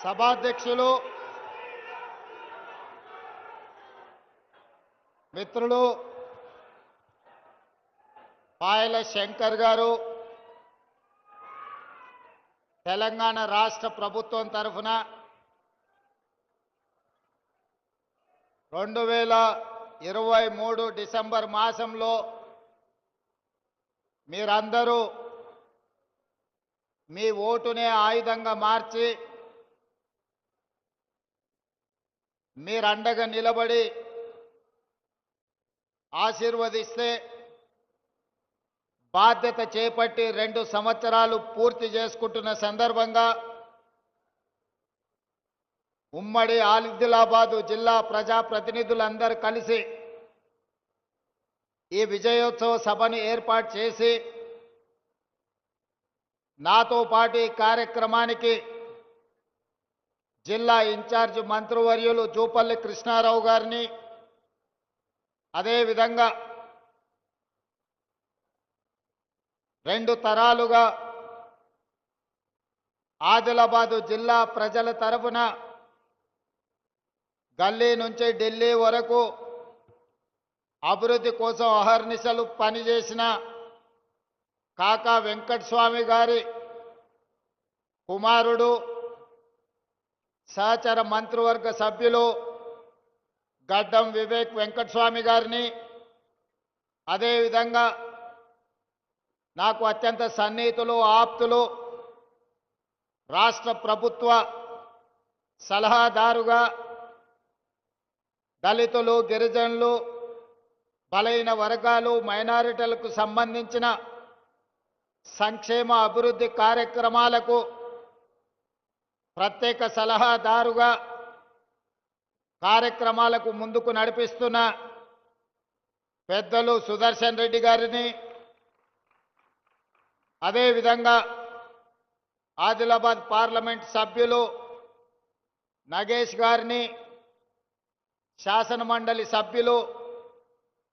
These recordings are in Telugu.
సభాధ్యక్షులు మిత్రులు పాయల శంకర్ గారు తెలంగాణ రాష్ట్ర ప్రభుత్వం తరఫున రెండు వేల ఇరవై మూడు డిసెంబర్ మాసంలో మీరందరూ మీ ఓటునే ఆయుధంగా మార్చి మీరండగా నిలబడి ఆశీర్వదిస్తే బాధ్యత చేపట్టి రెండు సంవత్సరాలు పూర్తి చేసుకుంటున్న సందర్భంగా ఉమ్మడి ఆదిలాబాదు జిల్లా ప్రజాప్రతినిధులందరూ కలిసి ఈ విజయోత్సవ సభను ఏర్పాటు చేసి నాతో పాటు ఈ కార్యక్రమానికి జిల్లా ఇన్ఛార్జ్ మంత్రివర్యులు జూపల్లి కృష్ణారావు గారిని అదేవిధంగా రెండు తరాలుగా ఆదిలాబాదు జిల్లా ప్రజల తరఫున గల్లీ నుంచి ఢిల్లీ వరకు అభివృద్ధి కోసం అహర్నిశలు పనిచేసిన కాకా వెంకటస్వామి గారి కుమారుడు సహచర మంత్రివర్గ సభ్యులు గడ్డం వివేక్ వెంకటస్వామి గారిని. అదేవిధంగా నాకు అత్యంత సన్నిహితులు ఆప్తులు రాష్ట్ర ప్రభుత్వ సలహాదారుగా దళితులు గిరిజనులు బలైన వర్గాలు మైనారిటీలకు సంబంధించిన సంక్షేమ అభివృద్ధి కార్యక్రమాలకు ప్రత్యేక సలహాదారుగా కార్యక్రమాలకు ముందుకు నడిపిస్తున్న పెద్దలు సుదర్శన్ రెడ్డి గారిని అదేవిధంగా ఆదిలాబాద్ పార్లమెంట్ సభ్యులు నగేష్ గారిని శాసన మండలి సభ్యులు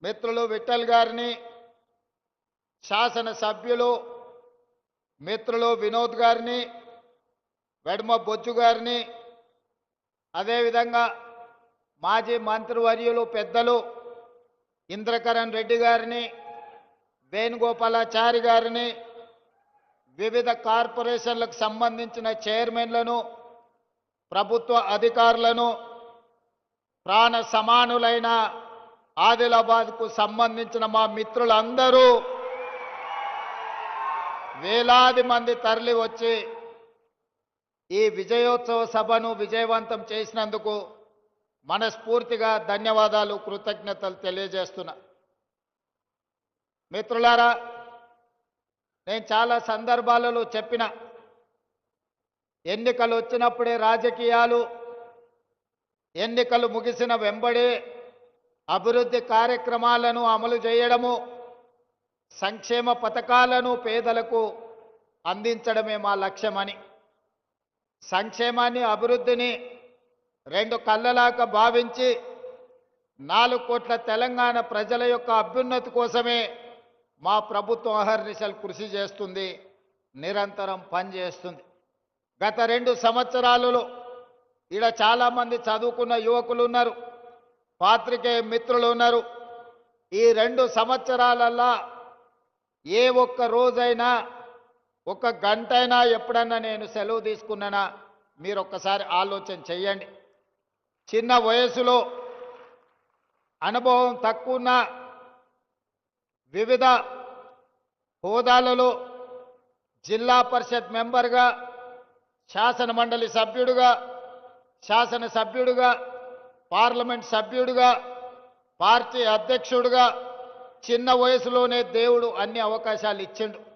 మిత్రులు విఠల్ గారిని శాసన సభ్యులు మిత్రులు వినోద్ గారిని వెడమ బొచ్చుగారిని అదేవిధంగా మాజీ మంత్రివర్యులు పెద్దలు ఇంద్రకరణ్ రెడ్డి గారిని వేణుగోపాలాచారి గారిని వివిధ కార్పొరేషన్లకు సంబంధించిన చైర్మన్లను ప్రభుత్వ అధికారులను ప్రాణ సమానులైన ఆదిలాబాద్కు సంబంధించిన మా మిత్రులందరూ వేలాది మంది తరలి వచ్చి ఈ విజయోత్సవ సభను విజయవంతం చేసినందుకు మనస్ఫూర్తిగా ధన్యవాదాలు కృతజ్ఞతలు తెలియజేస్తున్నా. మిత్రులారా నేను చాలా సందర్భాలలో చెప్పిన ఎన్నికలు వచ్చినప్పుడే రాజకీయాలు ఎన్నికలు ముగిసిన వెంబడే అభివృద్ధి కార్యక్రమాలను అమలు చేయడము సంక్షేమ పథకాలను పేదలకు అందించడమే మా లక్ష్యమని సంక్షేమాన్ని అభివృద్ధిని రెండు కళ్ళలాగా భావించి నాలుగు కోట్ల తెలంగాణ ప్రజల యొక్క అభ్యున్నతి కోసమే మా ప్రభుత్వం అహర్నిశలు కృషి చేస్తుంది నిరంతరం పనిచేస్తుంది. గత రెండు సంవత్సరాలలో ఈడ చాలామంది చదువుకున్న యువకులు ఉన్నారు పాత్రికేయ మిత్రులు ఉన్నారు. ఈ రెండు సంవత్సరాలల్లా ఏ ఒక్క రోజైనా ఒక గంట అయినా ఎప్పుడన్నా నేను సెలవు తీసుకున్నానా? మీరు ఒక్కసారి ఆలోచన చెయ్యండి. చిన్న వయసులో అనుభవం తక్కువన్న వివిధ హోదాలలో జిల్లా పరిషత్ మెంబర్గా శాసన మండలి సభ్యుడుగా శాసన సభ్యుడుగా పార్లమెంట్ సభ్యుడుగా పార్టీ అధ్యక్షుడుగా చిన్న వయసులోనే దేవుడు అన్ని అవకాశాలు ఇచ్చిండు.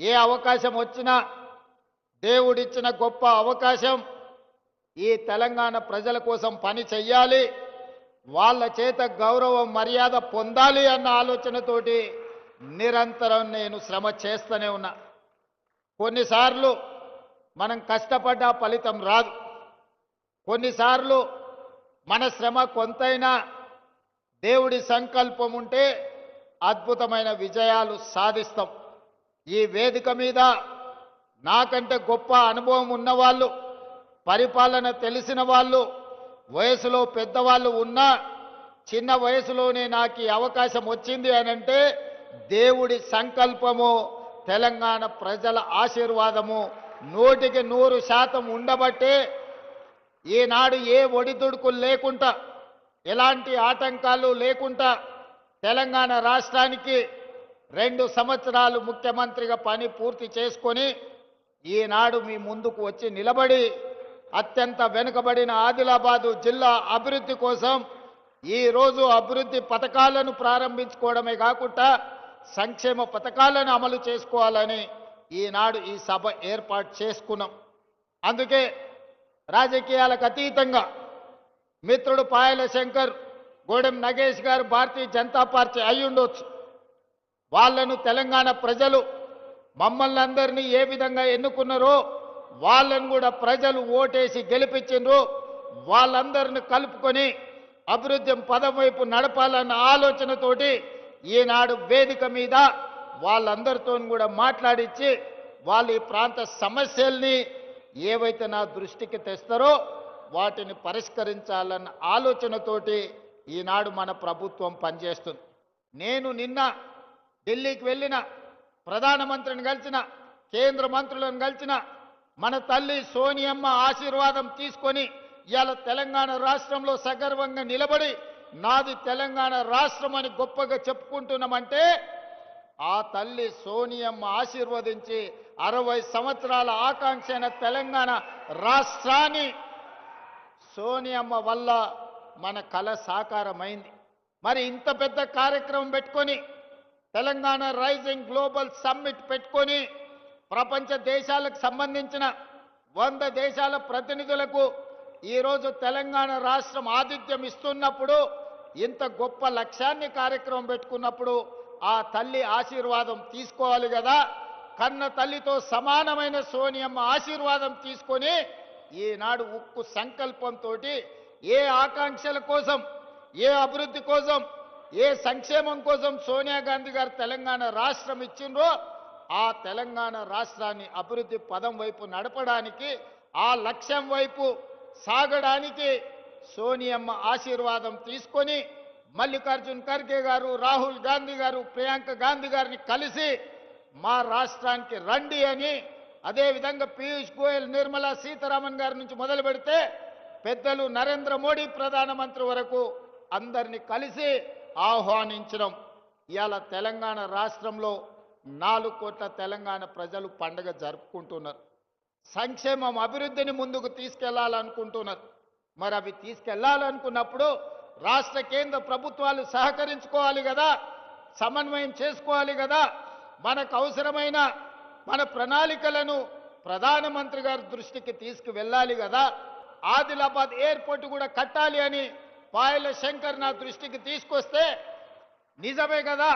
ఏ అవకాశం వచ్చినా దేవుడిచ్చిన గొప్ప అవకాశం ఈ తెలంగాణ ప్రజల కోసం పని చెయ్యాలి వాళ్ళ చేత గౌరవం మర్యాద పొందాలి అన్న ఆలోచనతోటి నిరంతరం నేను శ్రమ చేస్తూనే ఉన్నా. కొన్నిసార్లు మనం కష్టపడ్డ ఫలితం రాదు. కొన్నిసార్లు మన శ్రమ కొంతైనా దేవుడి సంకల్పం ఉంటే అద్భుతమైన విజయాలు సాధిస్తాం. ఈ వేదిక మీద నాకంటే గొప్ప అనుభవం ఉన్నవాళ్ళు పరిపాలన తెలిసిన వాళ్ళు వయసులో పెద్దవాళ్ళు ఉన్నా చిన్న వయసులోనే నాకు ఈ అవకాశం వచ్చింది అని అంటే దేవుడి సంకల్పము తెలంగాణ ప్రజల ఆశీర్వాదము నూటికి నూరు శాతం ఉండబట్టే ఈనాడు ఏ ఒడిదుడుకులు లేకుండా ఎలాంటి ఆటంకాలు లేకుండా తెలంగాణ రాష్ట్రానికి రెండు సంవత్సరాలు ముఖ్యమంత్రిగా పని పూర్తి చేసుకొని ఈనాడు మీ ముందుకు వచ్చి నిలబడి అత్యంత వెనుకబడిన ఆదిలాబాదు జిల్లా అభివృద్ధి కోసం ఈరోజు అభివృద్ధి పథకాలను ప్రారంభించుకోవడమే కాకుండా సంక్షేమ పథకాలను అమలు చేసుకోవాలని ఈనాడు ఈ సభ ఏర్పాటు చేసుకున్నాం. అందుకే రాజకీయాలకు అతీతంగా మిత్రుడు పాయల శంకర్ గోడెం నగేష్ గారు భారతీయ జనతా పార్టీ అయ్యుండొచ్చు. వాళ్ళను వాళ్ళను తెలంగాణ ప్రజలు మమ్మల్ని అందరినీ ఏ విధంగా ఎన్నుకున్నారో వాళ్ళను కూడా ప్రజలు ఓటేసి గెలిపించిండ్రు వాళ్ళందరిని కలుపుకొని అభివృద్ధి పదం వైపు నడపాలన్న ఆలోచనతోటి ఈనాడు వేదిక మీద వాళ్ళందరితో కూడా మాట్లాడించి వాళ్ళు ఈ ప్రాంత సమస్యల్ని ఏవైతే నా దృష్టికి తెస్తారో వాటిని పరిష్కరించాలన్న ఆలోచనతోటి ఈనాడు మన ప్రభుత్వం పనిచేస్తుంది. నేను నిన్న ఢిల్లీకి వెళ్ళిన ప్రధానమంత్రిని కలిసిన కేంద్ర మంత్రులను కలిసిన మన తల్లి సోనియమ్మ ఆశీర్వాదం తీసుకొని ఇవాళ తెలంగాణ రాష్ట్రంలో సగర్వంగా నిలబడి నాది తెలంగాణ రాష్ట్రం అని గొప్పగా చెప్పుకుంటున్నామంటే ఆ తల్లి సోనియమ్మ ఆశీర్వదించి అరవై సంవత్సరాల ఆకాంక్ష తెలంగాణ రాష్ట్రాన్ని సోనియమ్మ వల్ల మన కళ సాకారమైంది. మరి ఇంత పెద్ద కార్యక్రమం పెట్టుకొని తెలంగాణ రైజింగ్ గ్లోబల్ సమ్మిట్ పెట్టుకొని ప్రపంచ దేశాలకు సంబంధించిన వంద దేశాల ప్రతినిధులకు ఈరోజు తెలంగాణ రాష్ట్రం ఆతిథ్యం ఇస్తున్నప్పుడు ఇంత గొప్ప లక్ష్యాన్ని కార్యక్రమం పెట్టుకున్నప్పుడు ఆ తల్లి ఆశీర్వాదం తీసుకోవాలి కదా. కన్న తల్లితో సమానమైన సోనియమ్మ ఆశీర్వాదం తీసుకొని ఈనాడు ఉక్కు సంకల్పంతో ఏ ఆకాంక్షల కోసం ఏ అభివృద్ధి కోసం ఏ సంక్షేమం కోసం సోనియా గాంధీ గారు తెలంగాణ రాష్ట్రం ఇచ్చిండ్రో ఆ తెలంగాణ రాష్ట్రాన్ని అభివృద్ధి పదం వైపు నడపడానికి ఆ లక్ష్యం వైపు సాగడానికి సోనియమ్మ ఆశీర్వాదం తీసుకొని మల్లికార్జున్ ఖర్గే గారు రాహుల్ గాంధీ గారు ప్రియాంక గాంధీ గారిని కలిసి మా రాష్ట్రానికి రండి అని అదేవిధంగా పీయూష్ గోయల్ నిర్మలా సీతారామన్ గారి నుంచి మొదలు పెడితే పెద్దలు నరేంద్ర మోడీ ప్రధానమంత్రి వరకు అందరిని కలిసి ఆహ్వానించడం. ఇవాళ తెలంగాణ రాష్ట్రంలో నాలుగు కోట్ల తెలంగాణ ప్రజలు పండగ జరుపుకుంటున్నారు. సంక్షేమం అభివృద్ధిని ముందుకు తీసుకెళ్ళాలనుకుంటున్నారు. మరి అవి తీసుకెళ్ళాలనుకున్నప్పుడు రాష్ట్ర కేంద్ర ప్రభుత్వాలు సహకరించుకోవాలి కదా సమన్వయం చేసుకోవాలి కదా. మనకు అవసరమైన మన ప్రణాళికలను ప్రధానమంత్రి గారి దృష్టికి తీసుకువెళ్ళాలి కదా. ఆదిలాబాద్ ఎయిర్పోర్ట్ కూడా కట్టాలి అని పాయల శంకర్ నా దృష్టికి తీసుకొస్తే నిజమే కదా?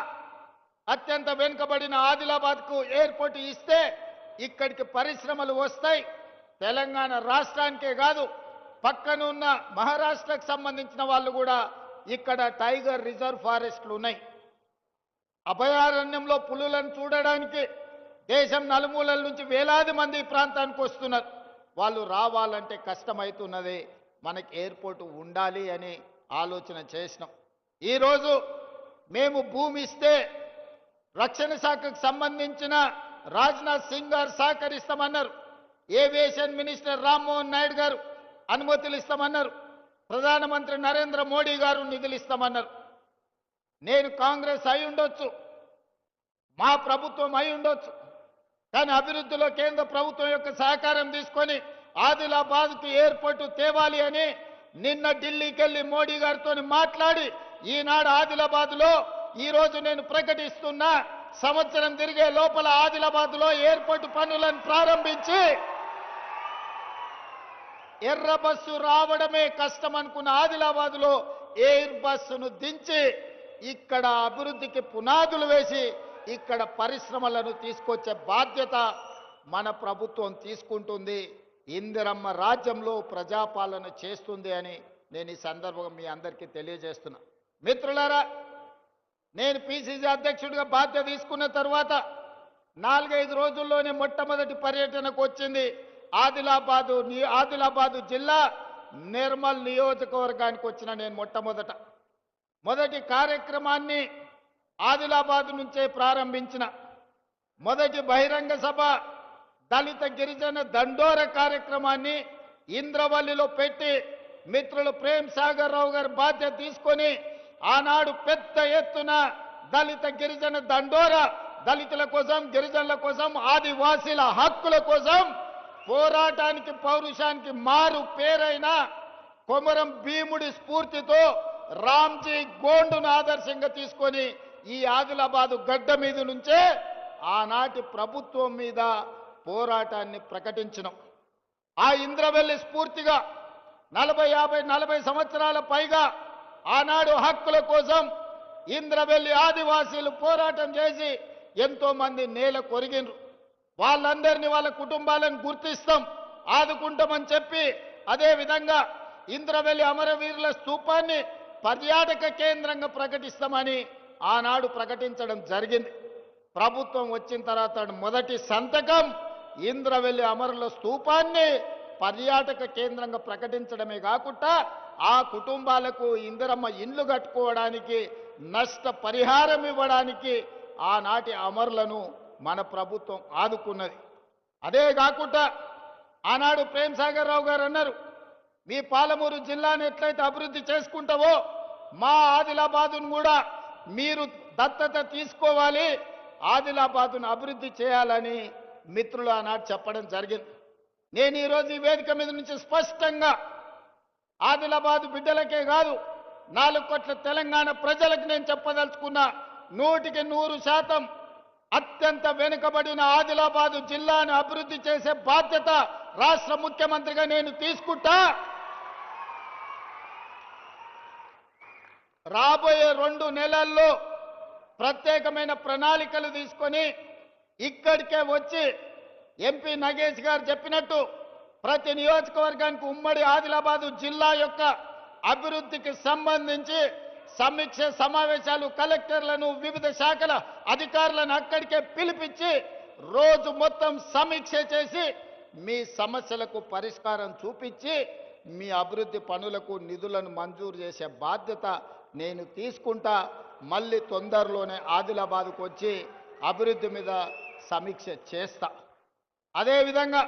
అత్యంత వెనుకబడిన ఆదిలాబాద్కు ఎయిర్పోర్ట్ ఇస్తే ఇక్కడికి పరిశ్రమలు వస్తాయి. తెలంగాణ రాష్ట్రానికే కాదు పక్కన ఉన్న మహారాష్ట్రకు సంబంధించిన వాళ్ళు కూడా ఇక్కడ టైగర్ రిజర్వ్ ఫారెస్ట్లు ఉన్నాయి. అభయారణ్యంలో పులులను చూడడానికి దేశం నలుమూలల నుంచి వేలాది మంది ఈ ప్రాంతానికి వస్తున్నారు. వాళ్ళు రావాలంటే కష్టమవుతున్నది. మనకి ఎయిర్పోర్ట్ ఉండాలి అని ఆలోచన చేసినాం. ఈరోజు మేము భూమి ఇస్తే రక్షణ శాఖకు సంబంధించిన రాజ్నాథ్ సింగ్ గారు సహకరిస్తామన్నారు. ఏవియేషన్ మినిస్టర్ రామ్మోహన్ నాయుడు గారు అనుమతులు ఇస్తామన్నారు. ప్రధానమంత్రి నరేంద్ర మోడీ గారు నిధులు ఇస్తామన్నారు. నేను కాంగ్రెస్ అయి ఉండొచ్చు. మా ప్రభుత్వం అయి ఉండొచ్చు. కానీ అభివృద్ధిలో కేంద్ర ప్రభుత్వం యొక్క సహకారం తీసుకొని ఆదిలాబాద్కు ఎయిర్పోర్టు తేవాలి అని నిన్న ఢిల్లీకి వెళ్ళి మోడీ గారితో మాట్లాడి ఈనాడు ఆదిలాబాద్లో ఈ రోజు నేను ప్రకటిస్తున్నా సంవత్సరం తిరిగే లోపల ఆదిలాబాద్లో ఎయిర్పోర్టు పనులను ప్రారంభించి ఎర్ర బస్సు రావడమే కష్టం అనుకున్న ఆదిలాబాద్లో ఎయిర్ బస్సును దించి ఇక్కడ అభివృద్ధికి పునాదులు వేసి ఇక్కడ పరిశ్రమలను తీసుకొచ్చే బాధ్యత మన ప్రభుత్వం తీసుకుంటుంది. ఇందిరమ్మ రాజ్యంలో ప్రజాపాలన చేస్తుంది అని నేను ఈ సందర్భంగా మీ అందరికీ తెలియజేస్తున్నా. మిత్రులారా నేను పిసిసి అధ్యక్షుడిగా బాధ్యత తీసుకున్న తర్వాత నాలుగైదు రోజుల్లోనే మొట్టమొదటి పర్యటనకు వచ్చింది ఆదిలాబాదు ని- ఆదిలాబాదు జిల్లా నిర్మల్ నియోజకవర్గానికి వచ్చిన నేను మొట్టమొదట. మొదటి కార్యక్రమాన్ని ఆదిలాబాద్ నుంచే ప్రారంభించిన. మొదటి బహిరంగ సభ దళిత గిరిజన దండోర కార్యక్రమాన్ని ఇంద్రవల్లిలో పెట్టి మిత్రులు ప్రేమ్ సాగర్ రావు గారి బాధ్యత తీసుకొని ఆనాడు పెద్ద ఎత్తున దళిత గిరిజన దండోర దళితుల కోసం గిరిజనుల కోసం ఆదివాసీల హక్కుల కోసం పోరాటానికి పౌరుషానికి మారు పేరైన కొమరం భీముడి స్ఫూర్తితో రామ్జీ గోండును ఆదర్శంగా తీసుకొని ఈ ఆదిలాబాదు గడ్డ మీద నుంచే ఆనాటి ప్రభుత్వం మీద పోరాటాన్ని ప్రకటించడం ఆ ఇంద్రవెల్లి స్ఫూర్తిగా నలభై యాభై నలభై సంవత్సరాల పైగా ఆనాడు హక్కుల కోసం ఇంద్రవెల్లి ఆదివాసీలు పోరాటం చేసి ఎంతో మంది నేల కొరిగినరు వాళ్ళందరినీ వాళ్ళ కుటుంబాలను గుర్తిస్తాం ఆదుకుంటామని చెప్పి అదేవిధంగా ఇంద్రవెల్లి అమరవీరుల స్థూపాన్ని పర్యాటక కేంద్రంగా ప్రకటిస్తామని ఆనాడు ప్రకటించడం జరిగింది. ప్రభుత్వం వచ్చిన తర్వాత మొదటి సంతకం ఇంద్రవెల్లి అమరుల స్తూపాన్ని పర్యాటక కేంద్రంగా ప్రకటించడమే కాకుండా ఆ కుటుంబాలకు ఇందిరమ్మ ఇండ్లు కట్టుకోవడానికి నష్ట పరిహారం ఇవ్వడానికి ఆనాటి అమరులను మన ప్రభుత్వం ఆదుకున్నది. అదే కాకుండా ఆనాడు ప్రేమ్ సాగర్ రావు గారు అన్నారు మీ పాలమూరు జిల్లాను ఎట్లయితే అభివృద్ధి చేసుకుంటావో మా ఆదిలాబాదును కూడా మీరు దత్తత తీసుకోవాలి ఆదిలాబాదును అభివృద్ధి చేయాలని మిత్రులు ఆనాడు చెప్పడం జరిగింది. నేను ఈరోజు ఈ వేదిక మీద నుంచి స్పష్టంగా ఆదిలాబాదు బిడ్డలకే కాదు నాలుగు కోట్ల తెలంగాణ ప్రజలకు నేను చెప్పదలుచుకున్నా నూటికి నూరు శాతం అత్యంత వెనుకబడిన ఆదిలాబాదు జిల్లాను అభివృద్ధి చేసే బాధ్యత రాష్ట్ర ముఖ్యమంత్రిగా నేను తీసుకుంటా. రాబోయే రెండు నెలల్లో ప్రత్యేకమైన ప్రణాళికలు తీసుకొని ఇక్కడికే వచ్చి ఎంపీ నగేష్ గారు చెప్పినట్టు ప్రతి నియోజకవర్గానికి ఉమ్మడి ఆదిలాబాదు జిల్లా యొక్క అభివృద్ధికి సంబంధించి సమీక్ష సమావేశాలు కలెక్టర్లను వివిధ శాఖల అధికారులను అక్కడికే పిలిపించి రోజు మొత్తం సమీక్ష చేసి మీ సమస్యలకు పరిష్కారం చూపించి మీ అభివృద్ధి పనులకు నిధులను మంజూరు చేసే బాధ్యత నేను తీసుకుంటా. మళ్ళీ తొందరలోనే ఆదిలాబాద్కు వచ్చి అభివృద్ధి మీద సమీక్ష చేస్తా. అదేవిధంగా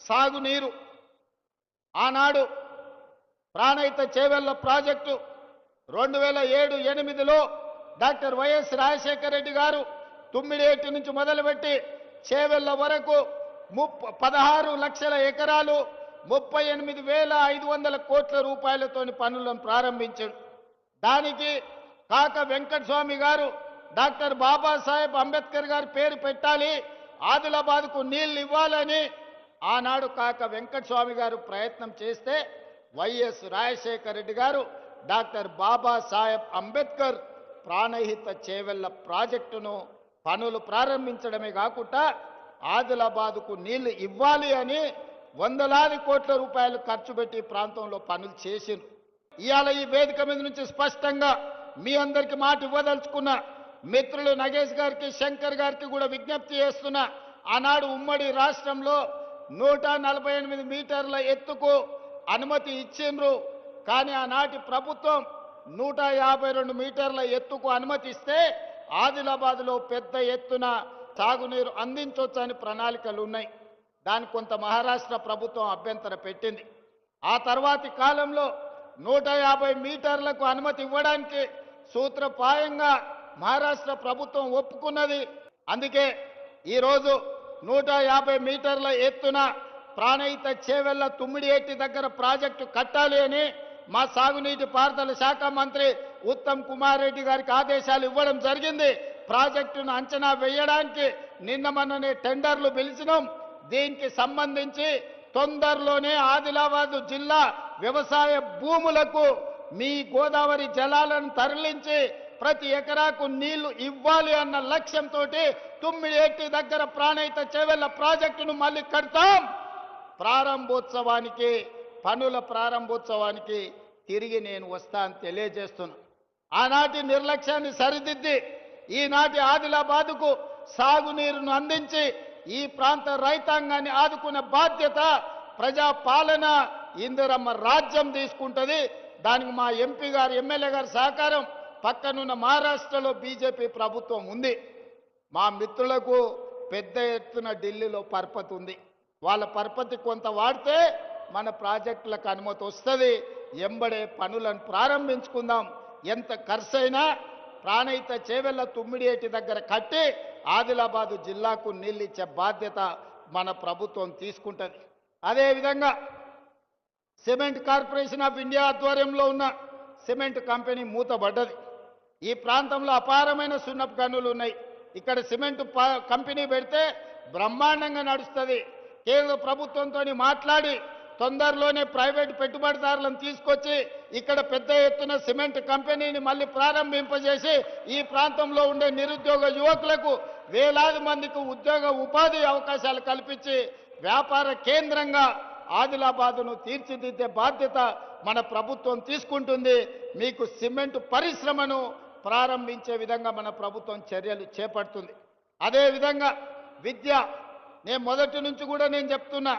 సాగునీరు. ఆనాడు ప్రాణహిత చేవెళ్ళ ప్రాజెక్టు రెండు వేల ఏడు ఎనిమిదిలో డాక్టర్ వైఎస్ రాజశేఖర రెడ్డి గారు తుమ్మిడేటి నుంచి మొదలుపెట్టి చేవెళ్ళ వరకు ముప్ప పదహారు లక్షల ఎకరాలు ముప్పై ఎనిమిది వేల ఐదు వందల కోట్ల రూపాయలతోని పనులను ప్రారంభించాడు. దానికి కాక వెంకటస్వామి గారు డాక్టర్ బాబాసాహెబ్ అంబేద్కర్ గారి పేరు పెట్టాలి. ఆదిలాబాద్కు నీళ్ళు ఇవ్వాలని ఆనాడు కాక వెంకటస్వామి గారు ప్రయత్నం చేస్తే వైఎస్ రాజశేఖర రెడ్డి గారు డాక్టర్ బాబాసాహెబ్ అంబేద్కర్ ప్రాణహిత చేవెళ్ళ ప్రాజెక్టును పనులు ప్రారంభించడమే కాకుండా ఆదిలాబాదుకు నీళ్ళు ఇవ్వాలి అని వందలాది కోట్ల రూపాయలు ఖర్చు పెట్టి ప్రాంతంలో పనులు చేసిండ్రు. ఇవాళ ఈ వేదిక మీద నుంచి స్పష్టంగా మీ అందరికీ మాట ఇవ్వదలుచుకున్న మిత్రులు నగేష్ గారికి శంకర్ గారికి కూడా విజ్ఞప్తి చేస్తున్నా ఆనాడు ఉమ్మడి రాష్ట్రంలో నూట నలభై ఎనిమిది మీటర్ల ఎత్తుకు అనుమతి ఇచ్చిండ్రు. కానీ ఆనాటి ప్రభుత్వం నూట యాభై రెండు మీటర్ల ఎత్తుకు అనుమతి ఇస్తే ఆదిలాబాద్లో పెద్ద ఎత్తున తాగునీరు అందించవచ్చని ప్రణాళికలు ఉన్నాయి. దాని కొంత మహారాష్ట్ర ప్రభుత్వం అభ్యంతర పెట్టింది. ఆ తర్వాతి కాలంలో నూట యాభై మీటర్లకు అనుమతి ఇవ్వడానికి సూత్రప్రాయంగా మహారాష్ట్ర ప్రభుత్వం ఒప్పుకున్నది. అందుకే ఈరోజు నూట యాభై మీటర్ల ఎత్తున ప్రాణహిత చేవెళ్ళ తుమ్మిడి ఎట్టి దగ్గర ప్రాజెక్టు కట్టాలి అని మా సాగునీటి పారుదల శాఖ మంత్రి ఉత్తమ్ కుమార్ రెడ్డి గారికి ఆదేశాలు ఇవ్వడం జరిగింది. ప్రాజెక్టును అంచనా వేయడానికి నిన్న మనని టెండర్లు పిలిచినాం. దీనికి సంబంధించి తొందరలోనే ఆదిలాబాద్ జిల్లా వ్యవసాయ భూములకు మీ గోదావరి జలాలను తరలించి ప్రతి ఎకరాకు నీళ్ళు ఇవ్వాలి అన్న లక్ష్యంతో తొమ్మిది ఎట్టి దగ్గర ప్రాణయిత చేవెళ్ళ ప్రాజెక్టును మళ్ళీ కడతాం. ప్రారంభోత్సవానికి పనుల ప్రారంభోత్సవానికి తిరిగి నేను వస్తా అని తెలియజేస్తున్నా. ఆనాటి నిర్లక్ష్యాన్ని సరిదిద్ది ఈనాటి ఆదిలాబాదుకు సాగునీరును అందించి ఈ ప్రాంత రైతాంగాన్ని ఆదుకునే బాధ్యత ప్రజా పాలన ఇందిరమ్మ రాజ్యం తీసుకుంటుంది. దానికి మా ఎంపీ గారు ఎమ్మెల్యే గారి సహకారం పక్కనున్న మహారాష్ట్రలో బీజేపీ ప్రభుత్వం ఉంది. మా మిత్రులకు పెద్ద ఎత్తున ఢిల్లీలో పరపతి ఉంది. వాళ్ళ పరపతి కొంత వాడితే మన ప్రాజెక్టులకు అనుమతి వస్తుంది. ఎంబడే పనులను ప్రారంభించుకుందాం. ఎంత ఖర్చైనా ప్రాణయిత చేవెళ్ళ తుమ్మిడియేటి దగ్గర కట్టి ఆదిలాబాదు జిల్లాకు నీళ్ళిచ్చే బాధ్యత మన ప్రభుత్వం తీసుకుంటుంది. అదేవిధంగా సిమెంట్ కార్పొరేషన్ ఆఫ్ ఇండియా ఆధ్వర్యంలో ఉన్న సిమెంట్ కంపెనీ మూతబడ్డది. ఈ ప్రాంతంలో అపారమైన సున్నపు గనులు ఉన్నాయి. ఇక్కడ సిమెంట్ ప- కంపెనీ పెడితే బ్రహ్మాండంగా నడుస్తుంది. కేంద్ర ప్రభుత్వంతో మాట్లాడి తొందరలోనే ప్రైవేట్ పెట్టుబడిదారులను తీసుకొచ్చి ఇక్కడ పెద్ద ఎత్తున సిమెంట్ కంపెనీని మళ్ళీ ప్రారంభింపజేసి ఈ ప్రాంతంలో ఉండే నిరుద్యోగ యువకులకు వేలాది మందికి ఉద్యోగ ఉపాధి అవకాశాలు కల్పించి వ్యాపార కేంద్రంగా ఆదిలాబాదును తీర్చిదిద్దే బాధ్యత మన ప్రభుత్వం తీసుకుంటుంది. మీకు సిమెంట్ పరిశ్రమను ప్రారంభించే విధంగా మన ప్రభుత్వం చర్యలు చేపడుతుంది. అదేవిధంగా విద్య నేను మొదటి నుంచి కూడా నేను చెప్తున్నా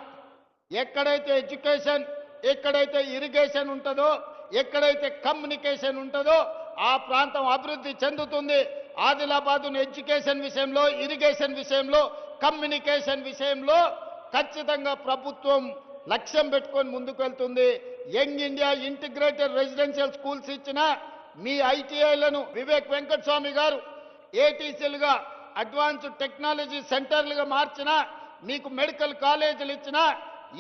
ఎక్కడైతే ఎడ్యుకేషన్ ఎక్కడైతే ఇరిగేషన్ ఉంటుందో ఎక్కడైతే కమ్యూనికేషన్ ఉంటుందో ఆ ప్రాంతం అభివృద్ధి చెందుతుంది. ఆదిలాబాదును ఎడ్యుకేషన్ విషయంలో ఇరిగేషన్ విషయంలో కమ్యూనికేషన్ విషయంలో ఖచ్చితంగా ప్రభుత్వం లక్ష్యం పెట్టుకొని ముందుకు వెళ్తుంది. Young India integrated residential schools ఇచ్చిన మీ ఐటీఐలను వివేక్ వెంకటస్వామి గారు ఏటీసీలుగా అడ్వాన్స్డ్ టెక్నాలజీ సెంటర్లుగా మార్చిన మీకు మెడికల్ కాలేజీలు ఇచ్చిన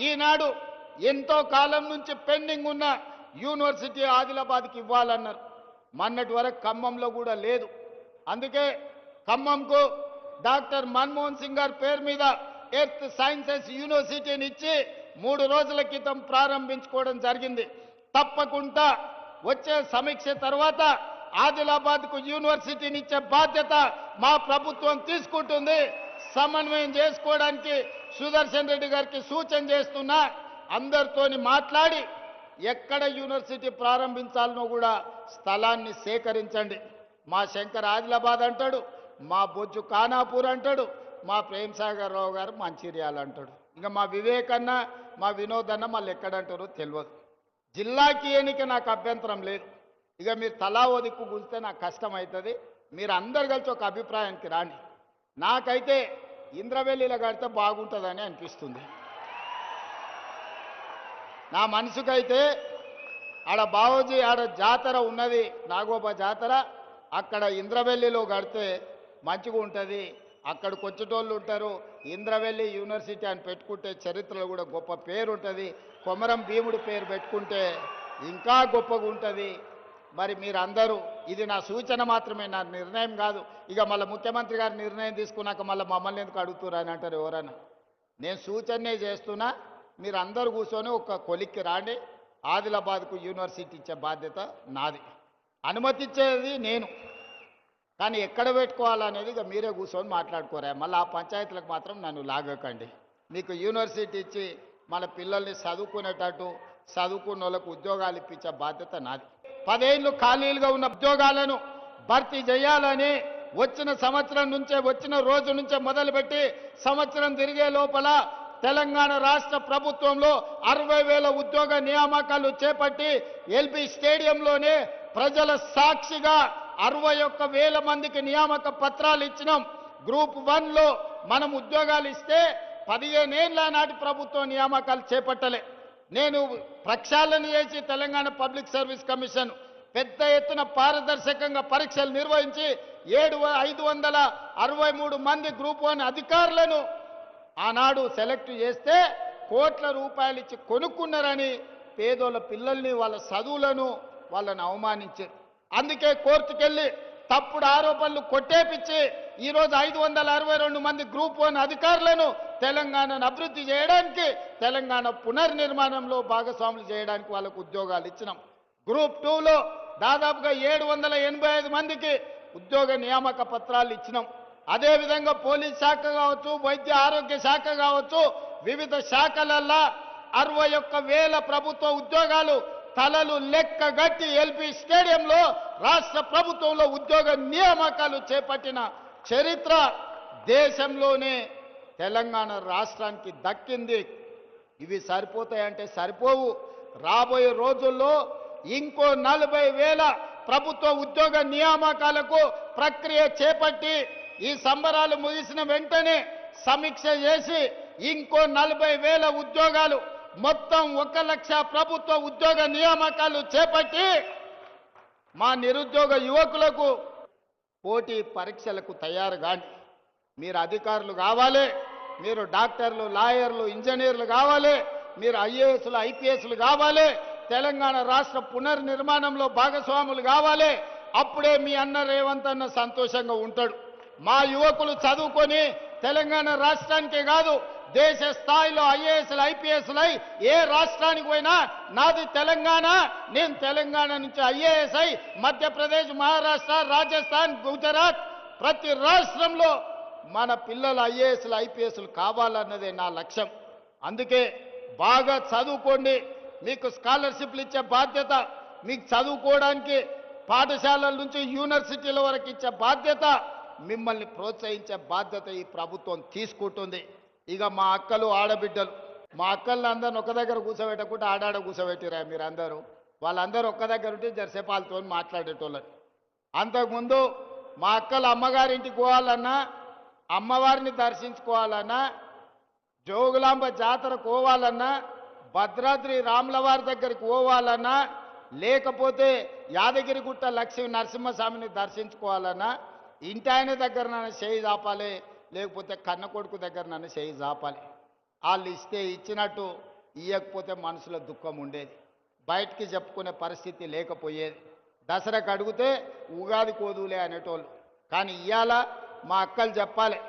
ఈనాడు ఎంతో కాలం నుంచి పెండింగ్ ఉన్న యూనివర్సిటీ ఆదిలాబాద్కి ఇవ్వాలన్నారు. మొన్నటి వరకు ఖమ్మంలో కూడా లేదు. అందుకే ఖమ్మంకు డాక్టర్ మన్మోహన్ సింగ్ గారి పేరు మీద ఎర్త్ సైన్సెస్ యూనివర్సిటీని ఇచ్చి మూడు రోజుల క్రితం ప్రారంభించుకోవడం జరిగింది. తప్పకుండా వచ్చే సమీక్ష తర్వాత ఆదిలాబాద్కు యూనివర్సిటీని ఇచ్చే బాధ్యత మా ప్రభుత్వం తీసుకుంటుంది. సమన్వయం చేసుకోవడానికి సుదర్శన్ రెడ్డి గారికి సూచన చేస్తున్నా అందరితోని మాట్లాడి ఎక్కడ యూనివర్సిటీ ప్రారంభించాలనో కూడా స్థలాన్ని సేకరించండి. మా శంకర్ ఆదిలాబాద్ అంటాడు మా బొజ్జు ఖానాపూర్ అంటాడు మా ప్రేమ్ సాగర్ రావు గారు మంచిర్యాల అంటాడు ఇంకా మా వివేకన్న మా వినోద్ అన్న మళ్ళీ ఎక్కడంటారో తెలియదు. జిల్లాకి ఎన్నిక నాకు అభ్యంతరం లేదు. ఇక మీరు తలా ఓ దిక్కు నాకు కష్టం అవుతుంది మీరు అందరు కలిసి ఒక అభిప్రాయానికి రాండి. నాకైతే ఇంద్రవెల్లిలో కడితే బాగుంటుందని అనిపిస్తుంది. నా మనసుకైతే ఆడ బావోజీ ఆడ జాతర ఉన్నది నాగోబా జాతర. అక్కడ ఇంద్రవెల్లిలో కడితే మంచిగా ఉంటుంది. అక్కడికి వచ్చేటోళ్ళు ఉంటారు. ఇంద్రవెల్లి యూనివర్సిటీ అని పెట్టుకుంటే చరిత్రలో కూడా గొప్ప పేరు ఉంటుంది కొమరం భీముడు పేరు పెట్టుకుంటే ఇంకా గొప్పగా ఉంటుంది. మరి మీరందరూ ఇది నా సూచన మాత్రమే నా నిర్ణయం కాదు. ఇక మళ్ళీ ముఖ్యమంత్రి గారు నిర్ణయం తీసుకున్నాక మళ్ళీ మమ్మల్ని ఎందుకు అడుగుతున్నారు అని అంటారు ఎవరైనా నేను సూచనే చేస్తున్నా మీరు అందరు కూర్చొని ఒక కొలిక్కి రాండి. ఆదిలాబాద్కు యూనివర్సిటీ ఇచ్చే బాధ్యత నాది. అనుమతించేది నేను. కానీ ఎక్కడ పెట్టుకోవాలనేది ఇక మీరే కూర్చొని మాట్లాడుకోరా. మళ్ళీ ఆ పంచాయతీలకు మాత్రం నన్ను లాగకండి. మీకు యూనివర్సిటీ ఇచ్చి మన పిల్లల్ని చదువుకునేటట్టు చదువుకున్న వాళ్ళకు ఉద్యోగాలు ఇప్పించే బాధ్యత నాది. పదేళ్ళు ఖాళీలుగా ఉన్న ఉద్యోగాలను భర్తీ చేయాలని వచ్చిన సంవత్సరం నుంచే వచ్చిన రోజు నుంచే మొదలుపెట్టి సంవత్సరం తిరిగే లోపల తెలంగాణ రాష్ట్ర ప్రభుత్వంలో అరవై వేల ఉద్యోగ నియామకాలు చేపట్టి ఎల్బి స్టేడియంలోనే ప్రజల సాక్షిగా అరవై ఒక్క వేల మందికి నియామక పత్రాలు ఇచ్చినాం. గ్రూప్ వన్లో మనం ఉద్యోగాలు ఇస్తే పదిహేనేళ్ళ నాటి ప్రభుత్వం నియామకాలు చేపట్టలే. నేను ప్రక్షాళన చేసి తెలంగాణ పబ్లిక్ సర్వీస్ కమిషన్ పెద్ద ఎత్తున పారదర్శకంగా పరీక్షలు నిర్వహించి ఏడు ఐదు వందల అరవై మూడు మంది గ్రూప్ వన్ అధికారులను ఆనాడు సెలెక్ట్ చేస్తే కోట్ల రూపాయలు ఇచ్చి కొనుక్కున్నారని పేదోళ్ళ పిల్లల్ని వాళ్ళ చదువులను వాళ్ళని అవమానించారు. అందుకే కోర్టుకెళ్ళి తప్పుడు ఆరోపణలు కొట్టేపిచ్చి ఈరోజు ఐదు వందల అరవై రెండు మంది గ్రూప్ వన్ అధికారులను తెలంగాణను అభివృద్ధి చేయడానికి తెలంగాణ పునర్నిర్మాణంలో భాగస్వాములు చేయడానికి వాళ్ళకు ఉద్యోగాలు ఇచ్చినాం. గ్రూప్ టూలో దాదాపుగా ఏడు వందల ఎనభై ఐదు మందికి ఉద్యోగ నియామక పత్రాలు ఇచ్చినాం. అదేవిధంగా పోలీస్ శాఖ కావచ్చు వైద్య ఆరోగ్య శాఖ కావచ్చు వివిధ శాఖలల్లా అరవై ఒక్క వేల ప్రభుత్వ ఉద్యోగాలు తలలు లెక్కగట్టి ఎల్పి స్టేడియంలో రాష్ట్ర ప్రభుత్వంలో ఉద్యోగ నియామకాలు చేపట్టిన చరిత్ర దేశంలోనే తెలంగాణ రాష్ట్రానికి దక్కింది. ఇవి సరిపోతాయంటే సరిపోవు. రాబోయే రోజుల్లో ఇంకో నలభై వేల ప్రభుత్వ ఉద్యోగ నియామకాలకు ప్రక్రియ చేపట్టి ఈ సంబరాలు ముగిసిన వెంటనే సమీక్ష చేసి ఇంకో నలభై వేల ఉద్యోగాలు మొత్తం ఒక లక్ష ప్రభుత్వ ఉద్యోగ నియామకాలు చేపట్టి మా నిరుద్యోగ యువకులకు పోటీ పరీక్షలకు తయారు కాండి. మీరు అధికారులు కావాలి మీరు డాక్టర్లు లాయర్లు ఇంజనీర్లు కావాలి మీరు ఐఏఎస్లు ఐపీఎస్లు కావాలి తెలంగాణ రాష్ట్ర పునర్నిర్మాణంలో భాగస్వాములు కావాలి అప్పుడే మీ అన్న రేవంత్ అన్న సంతోషంగా ఉంటాడు. మా యువకులు చదువుకొని తెలంగాణ రాష్ట్రానికే కాదు దేశ స్థాయిలో ఐఏఎస్లు ఐపీఎస్లు అయి ఏ రాష్ట్రానికి పోయినా నాది తెలంగాణ నేను తెలంగాణ నుంచి ఐఏఎస్ అయి మధ్యప్రదేశ్ మహారాష్ట్ర రాజస్థాన్ గుజరాత్ ప్రతి రాష్ట్రంలో మన పిల్లలు ఐఏఎస్లు ఐపీఎస్లు కావాలన్నదే నా లక్ష్యం. అందుకే బాగా చదువుకోండి. మీకు స్కాలర్షిప్లు ఇచ్చే బాధ్యత మీకు చదువుకోవడానికి పాఠశాలల నుంచి యూనివర్సిటీల వరకు ఇచ్చే బాధ్యత మిమ్మల్ని ప్రోత్సహించే బాధ్యత ఈ ప్రభుత్వం తీసుకుంటుంది. ఇక మా అక్కలు ఆడబిడ్డలు. మా అక్కల్ని అందరిని ఒక దగ్గర కూర్చోబెట్టకుండా ఆడాడ కూర్చోబెట్టిరా మీరందరూ. వాళ్ళందరూ ఒక్క దగ్గర ఉంటే జరసేపాలతో మాట్లాడేటోళ్ళని. అంతకుముందు మా అక్కలు అమ్మగారింటికి పోవాలన్నా అమ్మవారిని దర్శించుకోవాలన్నా జోగులాంబ జాతర పోవాలన్నా భద్రాద్రి రాములవారి దగ్గరికి పోవాలన్నా లేకపోతే యాదగిరిగుట్ట లక్ష్మీ నరసింహస్వామిని దర్శించుకోవాలన్నా ఇంటి ఆయన దగ్గర నన్ను చేయి దాపాలి లేకపోతే కన్న కొడుకు దగ్గర నన్ను చేయి చాపాలి వాళ్ళు ఇస్తే ఇచ్చినట్టు ఇవ్వకపోతే మనసులో దుఃఖం ఉండేది. బయటికి చెప్పుకునే పరిస్థితి లేకపోయేది. దసరాకు అడిగితే ఉగాది కోదులే అనేటోళ్ళు. కానీ ఇవాళ మా అక్కలు చెప్పాలి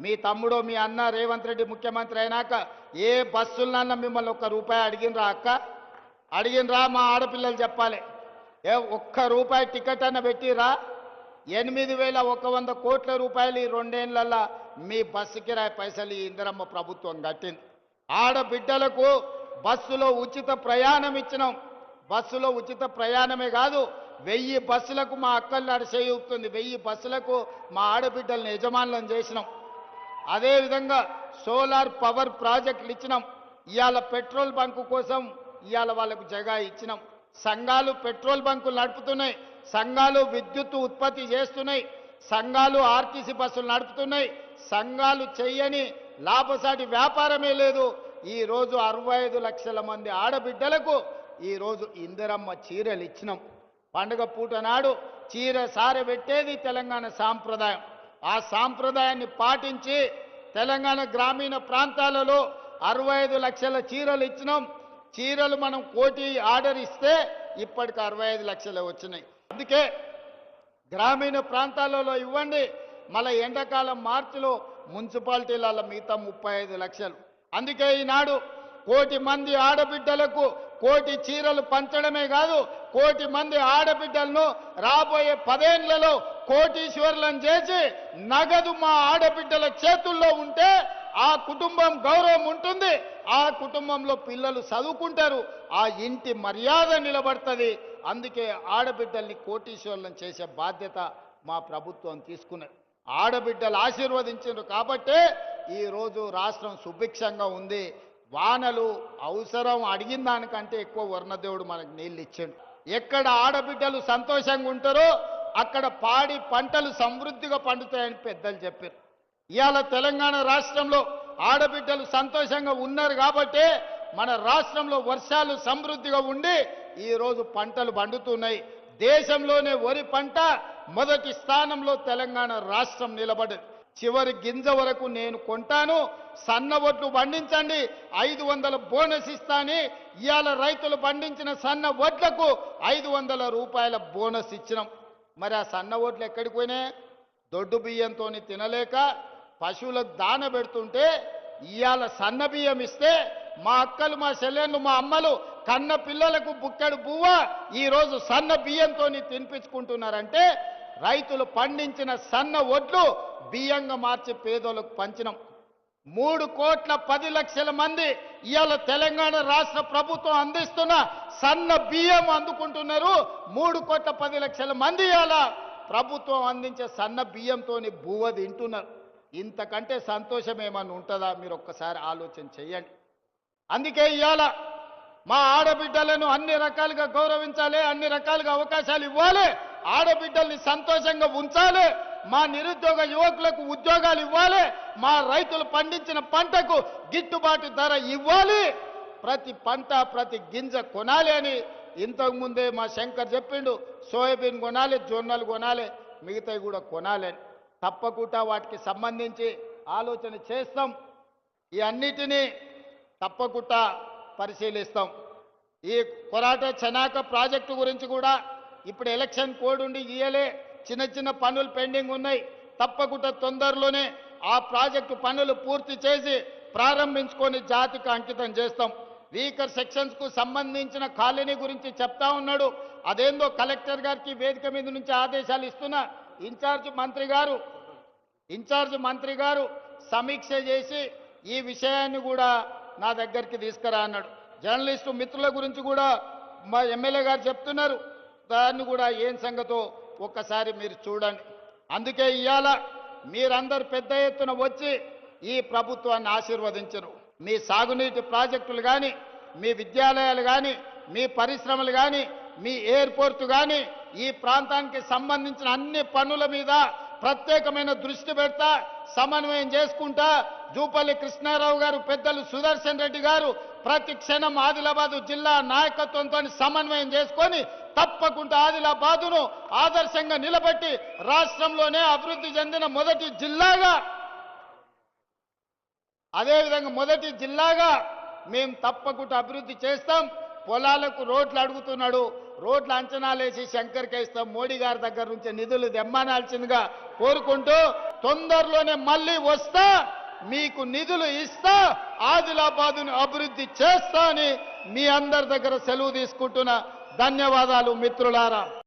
మీ తమ్ముడు మీ అన్న రేవంత్ రెడ్డి ముఖ్యమంత్రి అయినాక ఏ బస్సులన్నా మిమ్మల్ని ఒక్క రూపాయి అడిగినరా అక్క? అడిగినరా మా ఆడపిల్లలు చెప్పాలి. ఏ ఒక్క రూపాయి టికెట్ అన్న పెట్టిరా? ఎనిమిది వేల ఒక వంద కోట్ల రూపాయలు ఈ రెండేళ్ళలో మీ బస్సు కిరాయి పైసలు ఈ ఇందిరమ్మ ప్రభుత్వం కట్టింది. ఆడబిడ్డలకు బస్సులో ఉచిత ప్రయాణం ఇచ్చినాం. బస్సులో ఉచిత ప్రయాణమే కాదు వెయ్యి బస్సులకు మా అక్కలు అడిచేయుతుంది వెయ్యి బస్సులకు మా ఆడబిడ్డలను యజమానులను చేసినాం. అదేవిధంగా సోలార్ పవర్ ప్రాజెక్టులు ఇచ్చినాం. ఇవాళ పెట్రోల్ బంకు కోసం ఇవాళ వాళ్ళకు జగా ఇచ్చినాం. సంఘాలు పెట్రోల్ బంకులు నడుపుతున్నాయి. సంఘాలు విద్యుత్ ఉత్పత్తి చేస్తున్నాయి. సంఘాలు ఆర్టీసీ బస్సులు నడుపుతున్నాయి. సంఘాలు చెయ్యని లాభసాటి వ్యాపారమే లేదు. ఈరోజు అరవై ఐదు లక్షల మంది ఆడబిడ్డలకు ఈరోజు ఇందిరమ్మ చీరలు ఇచ్చినాం. పండుగ పూట నాడు చీర సారబెట్టేది తెలంగాణ సాంప్రదాయం. ఆ సాంప్రదాయాన్ని పాటించి తెలంగాణ గ్రామీణ ప్రాంతాలలో అరవై ఐదు లక్షల చీరలు ఇచ్చినాం. చీరలు మనం కోటి ఆర్డర్ ఇస్తే ఇప్పటికి అరవై ఐదు లక్షలు వచ్చినాయి. అందుకే గ్రామీణ ప్రాంతాలలో ఇవ్వండి. మళ్ళీ ఎండాకాలం మార్చిలో మున్సిపాలిటీల మిగతా ముప్పై ఐదు లక్షలు. అందుకే ఈనాడు కోటి మంది ఆడబిడ్డలకు కోటి చీరలు పంచడమే కాదు కోటి మంది ఆడబిడ్డలను రాబోయే పదేళ్ళలో కోటీశ్వర్లను చేసి నగదు మా ఆడబిడ్డల చేతుల్లో ఉంటే ఆ కుటుంబం గౌరవం ఉంటుంది. ఆ కుటుంబంలో పిల్లలు చదువుకుంటారు. ఆ ఇంటి మర్యాద నిలబడుతుంది. అందుకే ఆడబిడ్డల్ని కోటీశ్వరులను చేసే బాధ్యత మా ప్రభుత్వం తీసుకున్నది. ఆడబిడ్డలు ఆశీర్వదించారు కాబట్టే ఈరోజు రాష్ట్రం సుభిక్షంగా ఉంది. వానలు అవసరం అడిగిన దానికంటే ఎక్కువ వర్ణదేవుడు మనకు నీళ్ళు ఇచ్చాడు. ఎక్కడ ఆడబిడ్డలు సంతోషంగా ఉంటారో అక్కడ పాడి పంటలు సమృద్ధిగా పండుతాయని పెద్దలు చెప్పారు. ఇవాళ తెలంగాణ రాష్ట్రంలో ఆడబిడ్డలు సంతోషంగా ఉన్నారు కాబట్టే మన రాష్ట్రంలో వర్షాలు సమృద్ధిగా ఉండి ఈరోజు పంటలు పండుతున్నాయి. దేశంలోనే వరి పంట మొదటి స్థానంలో తెలంగాణ రాష్ట్రం నిలబడి చివరి గింజ వరకు నేను కొంటాను. సన్న ఒడ్లు పండించండి. ఐదు వందల బోనస్ ఇస్తాని ఇవాళ రైతులు పండించిన సన్న వడ్లకు ఐదు వందల రూపాయల బోనస్ ఇచ్చినాం. మరి ఆ సన్న ఓట్లు ఎక్కడికి పోయినాయి? దొడ్డు బియ్యంతో తినలేక పశువులకు దాన పెడుతుంటే ఇవాళ సన్న బియ్యం ఇస్తే మా అక్కలు మా చెల్లెళ్ళు మా అమ్మలు కన్న పిల్లలకు బుక్కెడు బువ్వ ఈరోజు సన్న బియ్యంతో తినిపించుకుంటున్నారంటే రైతులు పండించిన సన్న ఒడ్లు బియ్యంగా మార్చి పేదోళ్ళకు పంచినాం. మూడు కోట్ల పది లక్షల మంది ఇవాళ తెలంగాణ రాష్ట్ర ప్రభుత్వం అందిస్తున్న సన్న బియ్యం అందుకుంటున్నారు. మూడు కోట్ల పది లక్షల మంది ఇవాళ ప్రభుత్వం అందించే సన్న బియ్యంతోని బువ్వ తింటున్నారు. ఇంతకంటే సంతోషం ఏమన్నా ఉంటుందా? మీరు ఒక్కసారి ఆలోచన చెయ్యండి అందుకే ఇవాళ మా ఆడబిడ్డలను అన్ని రకాలుగా గౌరవించాలి అన్ని రకాలుగా అవకాశాలు ఇవ్వాలి. ఆడబిడ్డల్ని సంతోషంగా ఉంచాలి. మా నిరుద్యోగ యువకులకు ఉద్యోగాలు ఇవ్వాలి. మా రైతులు పండించిన పంటకు గిట్టుబాటు ధర ఇవ్వాలి. ప్రతి పంట ప్రతి గింజ కొనాలి అని ఇంతకుముందే మా శంకర్ చెప్పిండు. సోయాబీన్ కొనాలి జొన్నలు కొనాలి మిగతావి కూడా కొనాలి. తప్పకుండా వాటికి సంబంధించి ఆలోచన చేస్తాం. ఈ అన్నిటినీ తప్పకుండా పరిశీలిస్తాం. ఈ కొరాట చనాక ప్రాజెక్టు గురించి కూడా ఇప్పుడు ఎలక్షన్ కోడ్ ఉండి ఇయ్యలే. చిన్న చిన్న పనులు పెండింగ్ ఉన్నాయి. తప్పకుండా తొందరలోనే ఆ ప్రాజెక్టు పనులు పూర్తి చేసి ప్రారంభించుకొని జాతికి అంకితం చేస్తాం. వీకర్ సెక్షన్స్కు సంబంధించిన కాలనీ గురించి చెప్తా ఉన్నాడు. అదేందో కలెక్టర్ గారికి వేదిక మీద నుంచి ఆదేశాలు ఇస్తున్నా. ఇన్ఛార్జ్ మంత్రి గారు ఇన్ఛార్జ్ మంత్రి గారు సమీక్ష చేసి ఈ విషయాన్ని కూడా నా దగ్గరికి తీసుకురా అన్నాడు. జర్నలిస్టు మిత్రుల గురించి కూడా మా ఎమ్మెల్యే గారు చెప్తున్నారు. దాన్ని కూడా ఏం సంగతో ఒక్కసారి మీరు చూడండి. అందుకే ఇవాళ మీరందరు పెద్ద ఎత్తున వచ్చి ఈ ప్రభుత్వాన్ని ఆశీర్వదించరు. మీ సాగునీటి ప్రాజెక్టులు కానీ మీ విద్యాలయాలు కానీ మీ పరిశ్రమలు కానీ మీ ఎయిర్పోర్టు కానీ ఈ ప్రాంతానికి సంబంధించిన అన్ని పనుల మీద ప్రత్యేకమైన దృష్టి పెడతా సమన్వయం చేసుకుంటా జూపల్లి కృష్ణారావు గారు పెద్దలు సుదర్శన్ రెడ్డి గారు ప్రతి క్షణం ఆదిలాబాదు జిల్లా నాయకత్వంతో సమన్వయం చేసుకొని తప్పకుండా ఆదిలాబాదును ఆదర్శంగా నిలబెట్టి రాష్ట్రంలోనే అభివృద్ధి చెందిన మొదటి జిల్లాగా అదేవిధంగా మొదటి జిల్లాగా మేము తప్పకుండా అభివృద్ధి చేస్తాం. పొలాలకు రోడ్లు అడుగుతున్నాడు. రోడ్ల అంచనాలేసి శంకర్కి ఇస్తాం మోడీ గారి దగ్గర నుంచి నిధులు తెమ్మనాల్సిందిగా కోరుకుంటూ తొందరలోనే మళ్ళీ వస్తా. మీకు నిధులు ఇస్తా ఆదిలాబాద్ను అభివృద్ధి చేస్తా అని మీ అందరి దగ్గర సెలవు తీసుకుంటున్న. ధన్యవాదాలు మిత్రులారా.